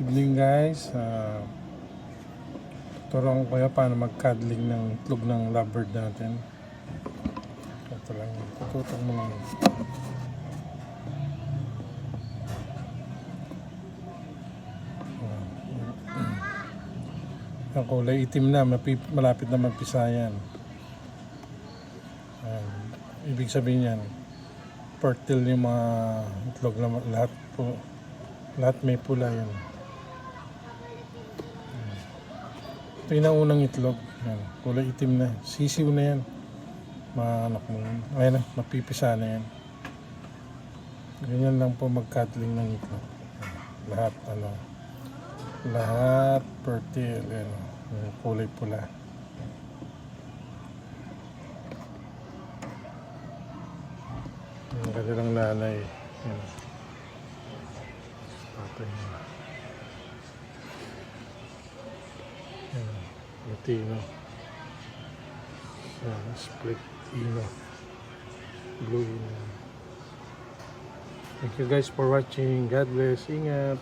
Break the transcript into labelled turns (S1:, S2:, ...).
S1: evening guys. Uh, tuturuan ko kayo paano mag-cuddling ng itlog ng lovebird natin. Ito lang. Tututok mo lang. Ang kulay itim na, malapit na magpisa yan. Ayan. Ibig sabihin yan, fertile yung mga itlog na lahat po, lahat may pula yan. Ito yung naunang itlog. Ayan. Kulay itim na. Sisiw na yan. Mga anak mo yan. Ayan na, mapipisa na yan. Ganyan lang po mag-cuddling ng itlog. Ayan. Lahat, ano, lahat fertile. Ayan. Yung kulay pula. Yung kanilang nanay. Yan. Tatay niya. Latino. Yan. Split Ino. Blue. Thank you guys for watching. God bless. Ingat.